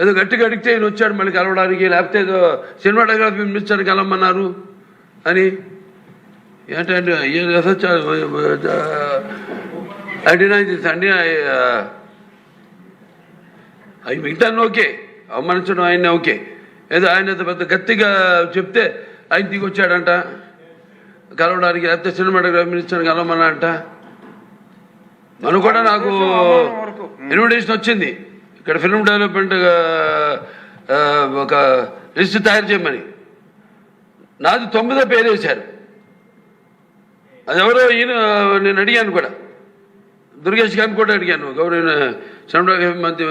ఏదో గట్టిగా అడిగితే ఈయన వచ్చాడు మళ్ళీ కలవడానికి లేకపోతే ఏదో సినిమాటోగ్రఫీ మినిస్టర్ కలవమన్నారు అని. ఏంటంటే ఐ డినై దిస్ అండి? అవి మిగతా ఓకే అవమానించడం ఆయన ఓకే. ఏదో ఆయన పెద్ద గట్టిగా చెప్తే ఆయన దిగి వచ్చాడంట. కలవడానికి లేకపోతే సినిమాటోగ్రఫీ మినిస్టర్ కలవమన్నా అంట మనం కూడా నాకు ఇన్విటేషన్ వచ్చింది. ఇక్కడ ఫిల్మ్ డెవలప్మెంట్ ఒక లిస్ట్ తయారు చేయమని. నాది తొమ్మిదో పేరు వేశారు. అది ఎవరో ఈయన నేను అడిగాను కూడా. దుర్గేష్ గారిని కూడా అడిగాను. గౌరవ సినిమాటోగ్రఫీ మంత్రి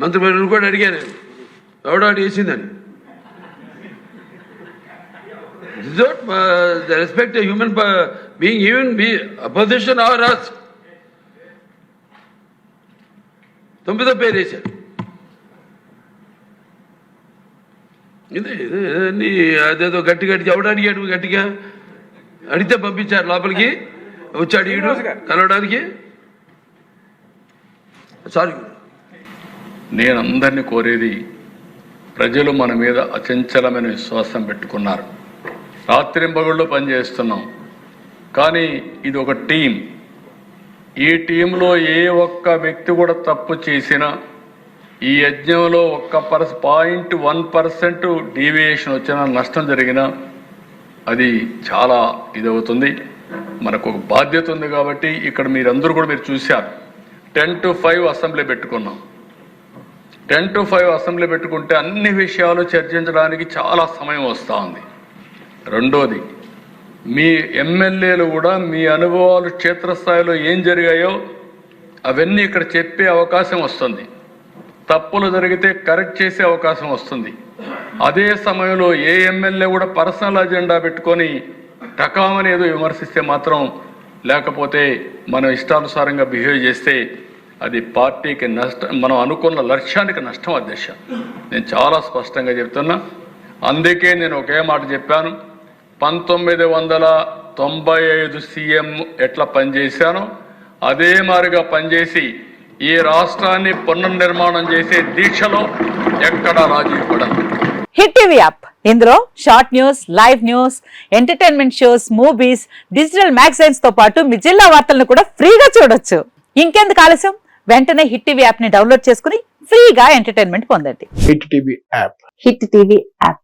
మంత్రి కూడా అడిగాను. ఎవడో అడిగి వేసిందని. Without uh, respect human respect even human uh, being, తొమ్మిదో పేరు వేశారు. ఇదే అదేదో గట్టి గట్టి ఎవడు అడిగాడు గట్టిగా అడిగితే పంపించారు లోపలికి. వచ్చాడు అడిగాడు కలవడానికి. సారీ నేను అందరినీ కోరేది ప్రజలు మన మీద అచంచలమైన విశ్వాసం పెట్టుకున్నారు. రాత్రింబగళ్ళు పనిచేస్తున్నాం. కానీ ఇది ఒక టీం. ఈ టీంలో ఏ ఒక్క వ్యక్తి కూడా తప్పు చేసినా ఈ యజ్ఞంలో ఒక్క పర్స్ పాయింట్ వన్ పర్సెంట్ డీవియేషన్ వచ్చినా నష్టం జరిగినా అది చాలా ఇదవుతుంది. మనకు ఒక బాధ్యత ఉంది కాబట్టి ఇక్కడ మీరందరూ కూడా మీరు చూశారు. టెన్ టు ఫైవ్ అసెంబ్లీ పెట్టుకున్నాం. టెన్ టు ఫైవ్ అసెంబ్లీ పెట్టుకుంటే అన్ని విషయాలు చర్చించడానికి చాలా సమయం వస్తూ ఉంది రెండోది మీ ఎమ్మెల్యేలు కూడా మీ అనుభవాలు క్షేత్రస్థాయిలో ఏం జరిగాయో అవన్నీ ఇక్కడ చెప్పే అవకాశం వస్తుంది. తప్పులు జరిగితే కరెక్ట్ చేసే అవకాశం వస్తుంది. అదే సమయంలో ఏ ఎమ్మెల్యే కూడా పర్సనల్ అజెండా పెట్టుకొని టకామని ఏదో విమర్శిస్తే మాత్రం లేకపోతే మనం ఇష్టానుసారంగా బిహేవ్ చేస్తే అది పార్టీకి నష్టం మనం అనుకున్న లక్ష్యానికి నష్టం అధ్యక్ష. నేను చాలా స్పష్టంగా చెప్తున్నా. అందుకే నేను ఒకే మాట చెప్పాను. పంతొమ్మిది వందల తొంభై ఐదు సీఎం ఎట్లా పనిచేశానో అదే మాదిరిగా పనిచేసి ఈ రాష్ట్రాన్ని పునర్నిర్మాణం చేసే దీక్షలో ఎక్కడా రాజీ హిట్ టీవీ యాప్. ఇందులో short news live news entertainment shows movies digital మ్యాగజైన్స్తో పాటు మీ జిల్లా వార్తలను కూడా ఫ్రీగా చూడొచ్చు. ఇంకెందుకు ఆలస్యం? వెంటనే హిట్ టీవీ యాప్ని డౌన్లోడ్ చేసుకుని ఫ్రీగా ఎంటర్టైన్మెంట్ పొందండి. Hit TV app. Hit TV app.